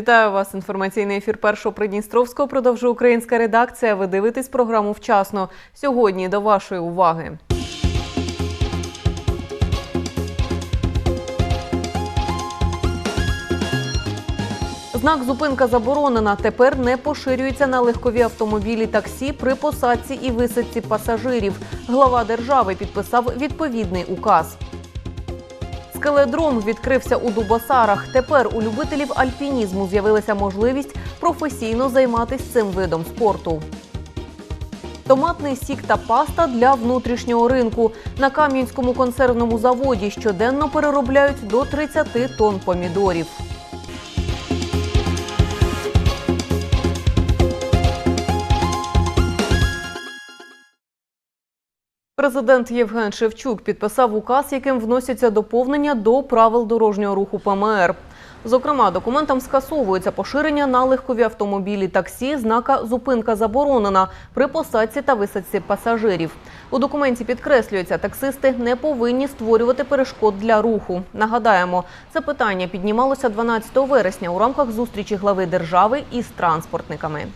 Вітаю вас. Інформаційний ефір першого Придністровського продовжує українська редакція. Ви дивитесь програму вчасно. Сьогодні до вашої уваги. Знак зупинка заборонена. Тепер не поширюється на легкові автомобілі таксі при посадці і висадці пасажирів. Глава держави підписав відповідний указ. Скеледром відкрився у Дубасарах. Тепер у любителів альпінізму з'явилася можливість професійно займатися цим видом спорту. Томатний сік та паста для внутрішнього ринку. На Кам'янському консервному заводі щоденно переробляють до 30 тонн помідорів. Президент Євген Шевчук підписав указ, яким вносяться доповнення до правил дорожнього руху ПМР. Зокрема, документом скасовується поширення на легкові автомобілі таксі знака Зупинка заборонена при посадці та висадці пасажирів. У документі підкреслюється, таксисти не повинні створювати перешкод для руху. Нагадаємо, це питання піднімалося 12 вересня у рамках зустрічі глави держави із транспортниками.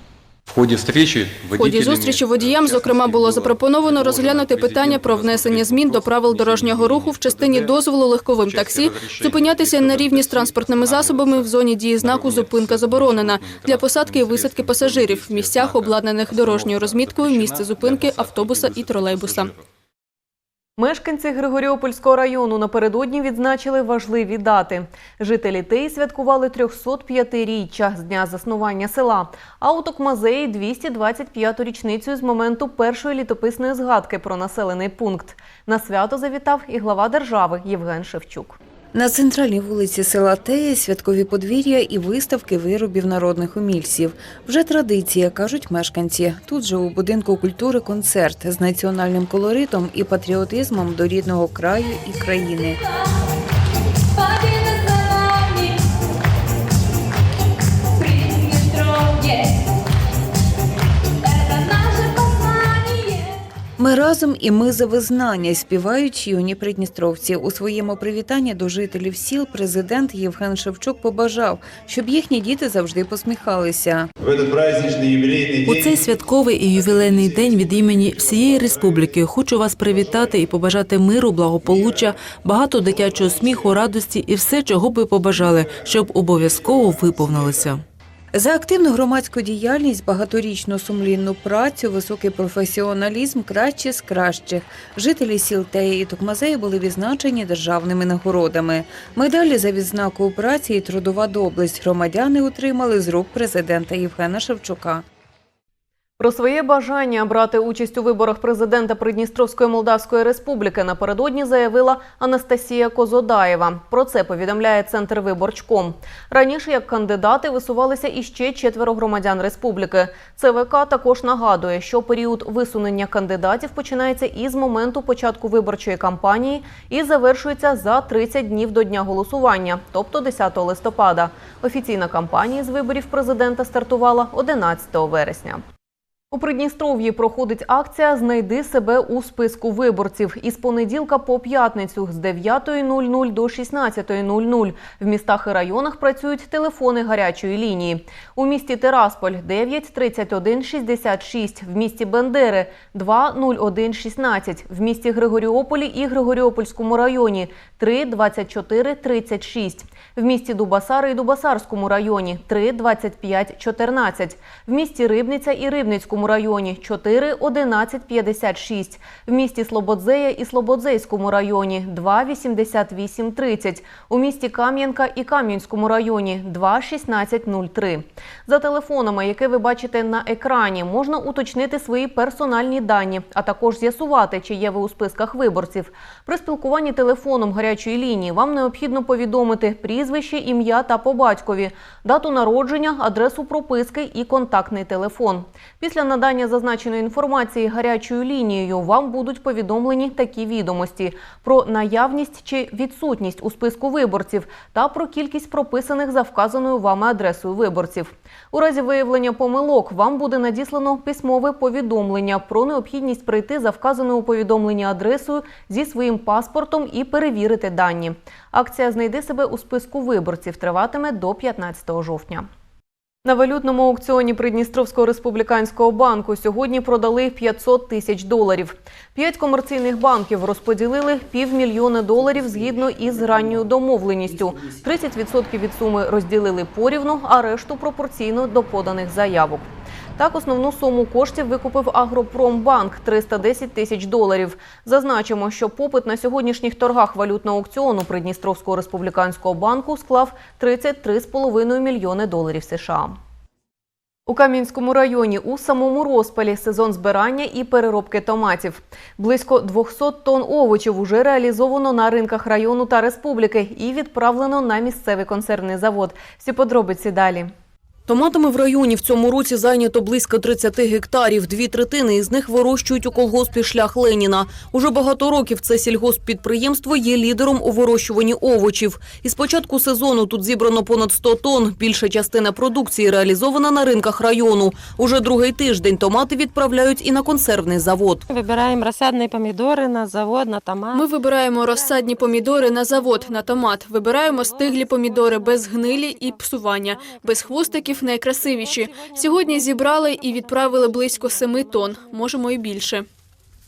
В ході встречі В ході зустрічі водіям, зокрема, було запропоновано розглянути питання про внесення змін до правил дорожнього руху в частині дозволу легковим таксі зупинятися на рівні з транспортними засобами в зоні дії знаку «Зупинка заборонена» для посадки і висадки пасажирів в місцях, обладнаних дорожньою розміткою, місце зупинки автобуса і тролейбуса. Мешканці Григоріопольського району напередодні відзначили важливі дати. Жителі Тей святкували 305-річчя з дня заснування села, а у Токмазеї 225-ту річницю з моменту першої літописної згадки про населений пункт. На свято завітав і глава держави Євген Шевчук. На центральній вулиці села Тея святкові подвір'я і виставки виробів народних умільців. Вже традиція, кажуть мешканці. Тут же у будинку культури концерт з національним колоритом і патріотизмом до рідного краю і країни. Ми разом і ми за визнання співають юні придністровці. У своєму привітанні до жителів сіл президент Євген Шевчук побажав, щоб їхні діти завжди посміхалися. В этот праздничный юбилейный У день цей святковий і ювілейний день від імені всієї республіки хочу вас привітати і побажати миру, благополуччя, багато дитячого сміху, радості і все, чого би побажали, щоб обов'язково виповнилося. За активну громадську діяльність, багаторічну сумлінну працю, високий професіоналізм краще з кращих. Жителі сіл Теї і Токмазеї були відзначені державними нагородами. Медалі за відзнаку праці і трудова доблесть громадяни отримали з рук президента Євгена Шевчука. Про своє бажання брати участь у виборах президента Придністровської Молдавської Республіки напередодні заявила Анастасія Козодаєва. Про це повідомляє центр Виборчком. Раніше як кандидати висувалися іще четверо громадян республіки. ЦВК також нагадує, що період висунення кандидатів починається із моменту початку виборчої кампанії і завершується за 30 днів до дня голосування, тобто 10 листопада. Офіційна кампанія з виборів президента стартувала 11 вересня. У Придністров'ї проходить акція Знайди себе у списку виборців із понеділка по п'ятницю з 9.00 до 16.00. В містах і районах працюють телефони гарячої лінії. У місті Терасполь 9 31 66, в місті Бендери 2 01 16, в місті Григоріополі і Григоріопольському районі 3 24 36, в місті Дубасари і Дубасарському районі 3 25 14, в місті Рибниця і Рибницькому районі 4 11 56, в місті Слободзея і Слободзейському районі 2 88 30, у місті Кам'янка і Кам'янському районі 2 16 03. За телефонами, які ви бачите на екрані, можна уточнити свої персональні дані, а також з'ясувати, чи є ви у списках виборців. При спілкуванні телефоном гарячої лінії вам необхідно повідомити прізвище, ім'я та по батькові, дату народження, адресу прописки і контактний телефон. Після надання зазначеної інформації гарячою лінією вам будуть повідомлені такі відомості про наявність чи відсутність у списку виборців та про кількість прописаних за вказаною вами адресою виборців. У разі виявлення помилок вам буде надіслано письмове повідомлення про необхідність прийти за вказаною у повідомленні адресою зі своїм паспортом і перевірити дані. Акція знайди себе у списку виборців триватиме до 15 жовтня. На валютному аукціоні Придністровського республіканського банку сьогодні продали 500 тисяч доларів. П'ять комерційних банків розподілили півмільйона доларів згідно із ранньою домовленістю. 30% від суми розділили порівну, а решту пропорційно до поданих заявок. Так, основну суму коштів викупив Агропромбанк – 310 тисяч доларів. Зазначимо, що попит на сьогоднішніх торгах валютного аукціону Придністровського республіканського банку склав 33,5 мільйони доларів США. У Кам'янському районі у самому розпалі сезон збирання і переробки томатів. Близько 200 тонн овочів уже реалізовано на ринках району та республіки і відправлено на місцевий консервний завод. Всі подробиці далі. Томатами в районі в цьому році зайнято близько 30 гектарів. Дві третини із них вирощують у колгоспі «Шлях Леніна». Уже багато років це сільгосппідприємство є лідером у вирощуванні овочів. І з початку сезону тут зібрано понад 100 тонн. Більша частина продукції реалізована на ринках району. Уже другий тиждень томати відправляють і на консервний завод. Вибираємо розсадні помідори на завод, на томат. Ми вибираємо розсадні помідори на завод, на томат. Вибираємо стиглі помідори без гнилі і псування, без хвостиків найкрасивіші. Сьогодні зібрали і відправили близько семи тонн, можемо і більше.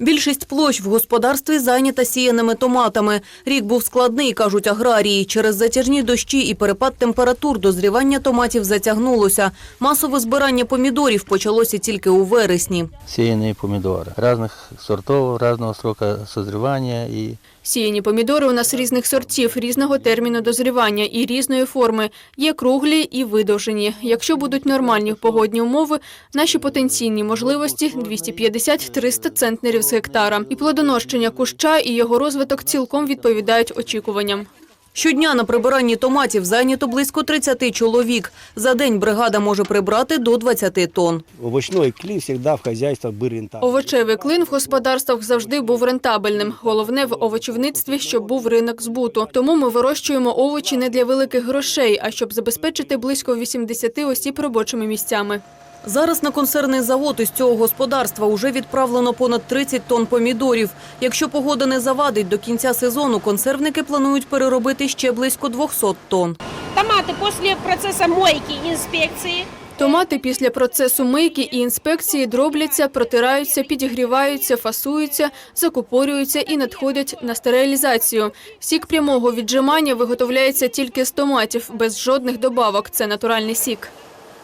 Більшість площ в господарстві зайнята сіяними томатами. Рік був складний, кажуть аграрії. Через затяжні дощі і перепад температур дозрівання томатів затягнулося. Масове збирання помідорів почалося тільки у вересні. сеянные помидоры разных сортов, разного срока созревания и Сіяні помідори у нас різних сортів, різного терміну дозрівання і різної форми. Є круглі і видовжені. Якщо будуть нормальні погодні умови, наші потенційні можливості 250-300 центнерів з гектара. І плодоношення куща і його розвиток цілком відповідають очікуванням. Щодня на прибиранні томатів зайнято близько 30 чоловік. За день бригада може прибрати до 20 тонн. Овощной клин всегда в хозяйствах был рентабельным. Овочевий клин в господарствах завжди був рентабельним. Головне в овочівництві, щоб був ринок збуту. Тому ми вирощуємо овочі не для великих грошей, а щоб забезпечити близько 80 осіб робочими місцями. Зараз на консервний завод із цього господарства уже відправлено понад 30 тонн помідорів. Якщо погода не завадить, до кінця сезону консервники планують переробити ще близько 200 тонн. Томаты после процесса мойки инспекции Томати після процесу мийки і інспекції дробляться, протираються, підігріваються, фасуються, закупорюються і надходять на стерилізацію. Сік прямого віджимання виготовляється тільки з томатів, без жодних добавок. Це натуральний сік.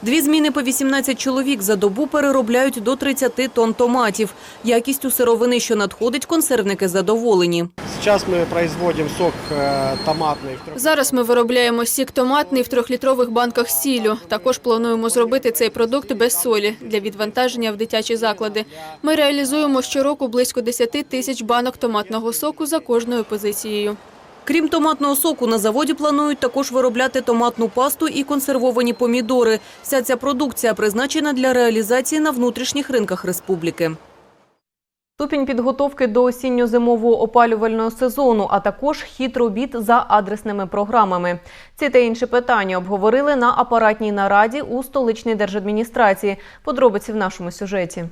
Дві зміни по 18 чоловік за добу переробляють до 30 тонн томатів. Якістю сировини, що надходить, консервники задоволені. Сейчас мы производим сок э, томатный. в трёх- Зараз ми виробляємо сік томатний в трьохлітрових банках з сіллю. Також плануємо зробити цей продукт без солі для відвантаження в дитячі заклади. Ми реалізуємо щороку близько 10 тисяч банок томатного соку за кожною позицією. Крім томатного соку, на заводі планують також виробляти томатну пасту і консервовані помідори. Вся ця продукція призначена для реалізації на внутрішніх ринках республіки. Ступінь підготовки до осінньо-зимового опалювального сезону, а також хід робіт за адресними програмами. Ці та інші питання обговорили на апаратній нараді у столичній держадміністрації. Подробиці в нашому сюжеті.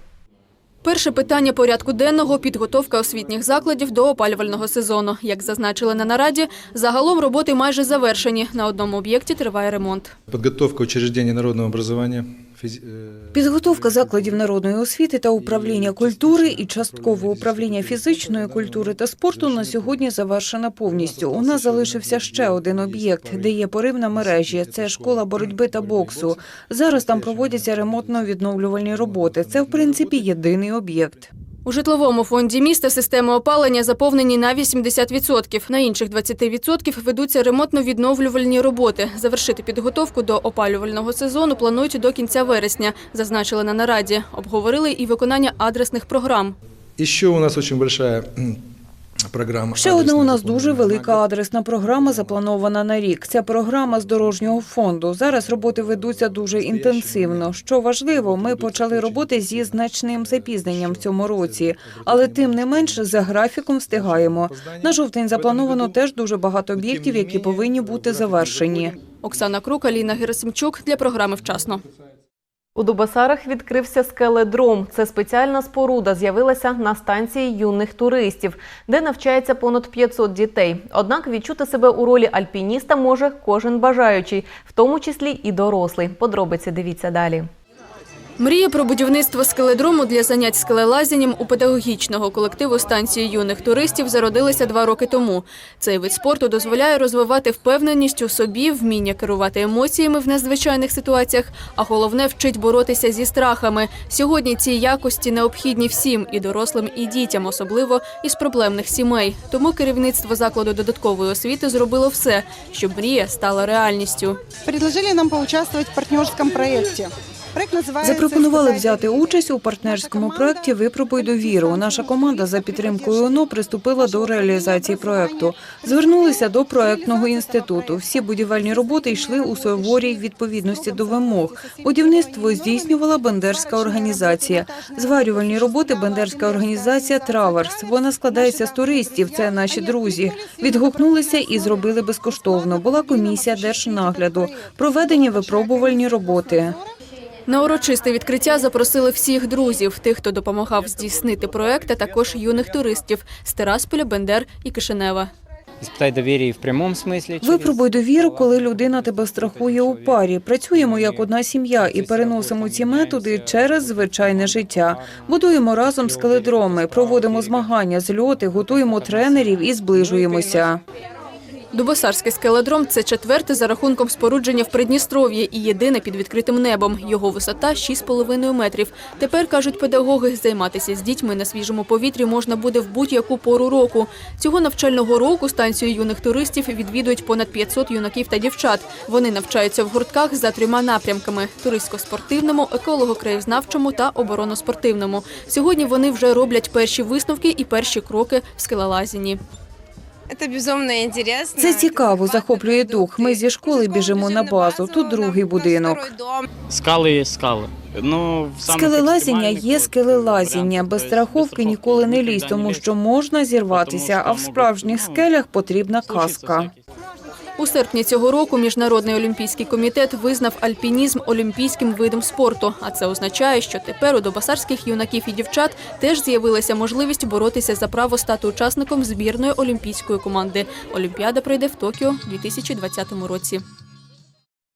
Перше питання порядку денного – підготовка освітніх закладів до опалювального сезону. Як зазначили на нараді, загалом роботи майже завершені. На одному об'єкті триває ремонт. Підготовка учреждений народного образования. Э, Підготовка закладів народної освіти та управління культури і частково управління фізичної культури та спорту на сьогодні завершена повністю. У нас залишився ще один об'єкт, де є порив на мережі. Це школа боротьби та боксу. Зараз там проводяться ремонтно-відновлювальні роботи. Це в принципі єдиний об'єкт. У житловому фонді міста системи опалення заповнені на 80%. На інших 20% ведуться ремонтно-відновлювальні роботи. Завершити підготовку до опалювального сезону планують до кінця вересня, зазначили на нараді. Обговорили і виконання адресних програм. І що у нас дуже большая м, программа. Ще одна у нас дуже велика адресна програма, запланована на рік. Ця програма з дорожнього фонду. Зараз роботи ведуться дуже інтенсивно. Що важливо, ми почали роботи зі значним запізненням в цьому році, але тим не менш за графіком встигаємо. На жовтень заплановано теж дуже багато об'єктів, які повинні бути завершені. Оксана Крук, Аліна Герасимчук для програми «Вчасно». У Дубасарах відкрився скеледром. Це спеціальна споруда з'явилася на станції юних туристів, де навчається понад 500 дітей. Однак відчути себе у ролі альпініста може кожен бажаючий, в тому числі і дорослий. Подробиці дивіться далі. Мрія про будівництво скеледрому для занять скелелазінням у педагогічного колективу станції юних туристів зародилася два роки тому. Цей вид спорту дозволяє розвивати впевненість у собі, вміння керувати емоціями в незвичайних ситуаціях, а головне вчить боротися зі страхами. Сьогодні ці якості необхідні всім і дорослим, і дітям, особливо із проблемних сімей. Тому керівництво закладу додаткової освіти зробило все, щоб мрія стала реальністю. Предложили нам поучаствовать в партнерском проекте. Запропонували взяти участь у партнерському проєкті Випробуй довіру. Наша команда за підтримкою ОНО приступила до реалізації проєкту. Звернулися до проєктного інституту. Всі будівельні роботи йшли у суворій відповідності до вимог. Будівництво здійснювала Бендерська організація. Зварювальні роботи Бендерська організація Траверс. Вона складається з туристів. Це наші друзі. Відгукнулися і зробили безкоштовно. Була комісія держнагляду. Проведені випробувальні роботи. На урочисте відкриття запросили всіх друзів, тих, хто допомагав здійснити проект, а також юних туристів з Тирасполя, Бендер і Кишинева. Испытай доверие в прямом смысле. Випробуй довіру, коли людина тебе страхує у парі. Працюємо як одна сім'я і переносимо ці методи через звичайне життя. Будуємо разом скеледроми, проводимо змагання, зльоти, готуємо тренерів і зближуємося. Дубосарський скеледром – це четверте за рахунком спорудження в Придністров'ї і єдине під відкритим небом. Його висота – 6,5 метрів. Тепер, кажуть педагоги, займатися з дітьми на свіжому повітрі можна буде в будь-яку пору року. Цього навчального року станцію юних туристів відвідують понад 500 юнаків та дівчат. Вони навчаються в гуртках за трьома напрямками – туристсько-спортивному, еколого-краєзнавчому та оборонно-спортивному. Сьогодні вони вже роблять перші висновки і перші кроки в скелелазінні. Это безумно интересно. Це цікаво, захоплює дух. Ми зі школи біжимо на базу. Тут другий будинок. Скалы есть скалы. Ну, в самых Скелелазіння экстремальных є вот скелелазіння. вариантах, Без то есть страховки без ніколи не страховки лізь, никогда тому не що лезь. можна зірватися, Тому а в що справжніх можуть, скелях потрібна Случится каска. У серпні цього року Міжнародний олімпійський комітет визнав альпінізм олімпійським видом спорту. А це означає, що тепер у добасарських юнаків і дівчат теж з'явилася можливість боротися за право стати учасником збірної олімпійської команди. Олімпіада пройде в Токіо у 2020 році.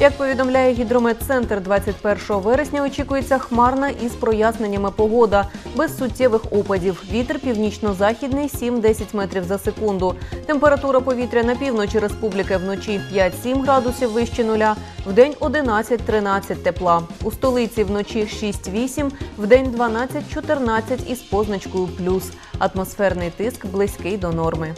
Як повідомляє гідрометцентр, 21 вересня очікується хмарна із проясненнями погода, без суттєвих опадів. Вітер північно-західний 7-10 метрів за секунду. Температура повітря на півночі республіки вночі 5-7 градусів вище нуля, вдень 11-13 тепла. У столиці вночі 6-8, вдень 12-14 із позначкою плюс. Атмосферний тиск близький до норми.